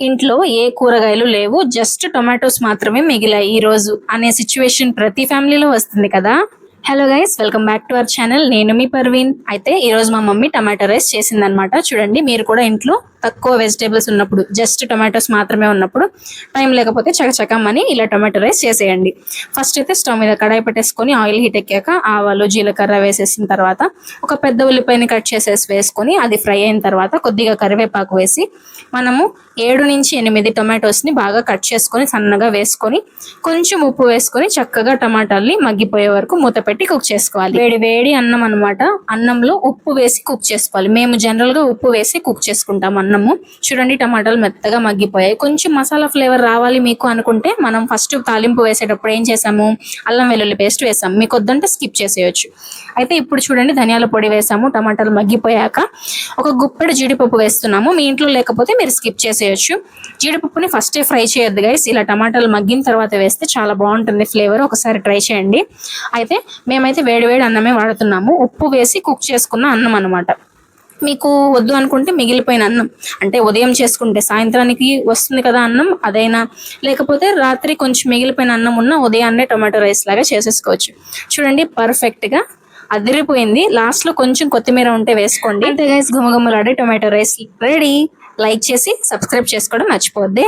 ఇంట్లో ఏ కూరగాయలు లేవు జస్ట్ టొమాటోస్ మాత్రమే మిగిలాయి ఈ రోజు అనే సిచ్యువేషన్ ప్రతి ఫ్యామిలీలో వస్తుంది కదా. Hello guys welcome back to our channel నేను మీ పర్వీన్ అయితే ఈరోజు మా మమ్మీ టమాటో రైస్ చేసిందనమాట చూడండి మీరు కూడా ఇంట్లో తక్కువ వెజిటేబుల్స్ ఉన్నప్పుడు జస్ట్ టొమాటోస్ మాత్రమే ఉన్నప్పుడు టైం లేకపోతే చకచకమని ఇలా టొమాటో రైస్ చేసేయండి. ఫస్ట్ అయితే స్టవ్ మీద కడాయి పెట్టేసుకొని ఆయిల్ హీట్ ఎక్కాక ఆవాలు జీలకర్ర వేసేసిన తర్వాత ఒక పెద్ద ఉల్లిపాయని కట్ చేసేసి వేసుకొని అది ఫ్రై అయిన తర్వాత కొద్దిగా కరివేపాకు వేసి మనము ఏడు నుంచి ఎనిమిది టొమాటోస్ని బాగా కట్ చేసుకొని సన్నగా వేసుకొని కొంచెం ఉప్పు వేసుకొని చక్కగా టమాటాల్ని మగ్గిపోయే వరకు మూత పెట్టి కుక్ చేసుకోవాలి. వేడి వేడి అన్నం అన్నమాట. అన్నంలో ఉప్పు వేసి కుక్ చేసుకోవాలి. మేము జనరల్గా ఉప్పు వేసి కుక్ చేసుకుంటాం అన్నం. అన్నము. చూడండి టమాటాలు మెత్తగా మగ్గిపోయాయి. కొంచెం మసాలా ఫ్లేవర్ రావాలి మీకు అనుకుంటే మనం ఫస్ట్ తాలింపు వేసేటప్పుడు ఏం చేసాము? అల్లం వెల్లుల్లి పేస్ట్ వేసాము. మీకు వద్దంటే స్కిప్ చేసేయచ్చు. అయితే ఇప్పుడు చూడండి ధనియాల పొడి వేసాము. టమాటాలు మగ్గిపోయాక ఒక గుప్పెడు జీడిపప్పు వేస్తున్నాము. మీ ఇంట్లో లేకపోతే మీరు స్కిప్ చేసేయచ్చు. జీడిపప్పుని ఫస్టే ఫ్రై చేయొద్దు గైస్ ఇలా టమాటాలు మగ్గిన తర్వాత వేస్తే చాలా బాగుంటుంది ఫ్లేవర్ ఒకసారి ట్రై చేయండి. అయితే మేమైతే వేడివేడి అన్నమే వాడుతున్నాము. ఉప్పు వేసి కుక్ చేసుకున్న అన్నం అనమాట మీకు వద్దు అనుకుంటే మిగిలిపోయిన అన్నం. అంటే ఉదయం చేసుకుంటే సాయంత్రానికి వస్తుంది కదా అన్నం అదైనా. లేకపోతే రాత్రి కొంచెం మిగిలిపోయిన అన్నం ఉన్న ఉదయాన్నే టొమాటో రైస్ లాగా చేసేసుకోవచ్చు. చూడండి పర్ఫెక్ట్గా అదిరిపోయింది. లాస్ట్లో కొంచెం కొత్తిమీర ఉంటే వేసుకోండి. అంతే గైస్ గుమగుమలాడే టొమాటో రైస్ రెడీ. లైక్ చేసి సబ్స్క్రైబ్ చేసుకోవడం మర్చిపోద్ది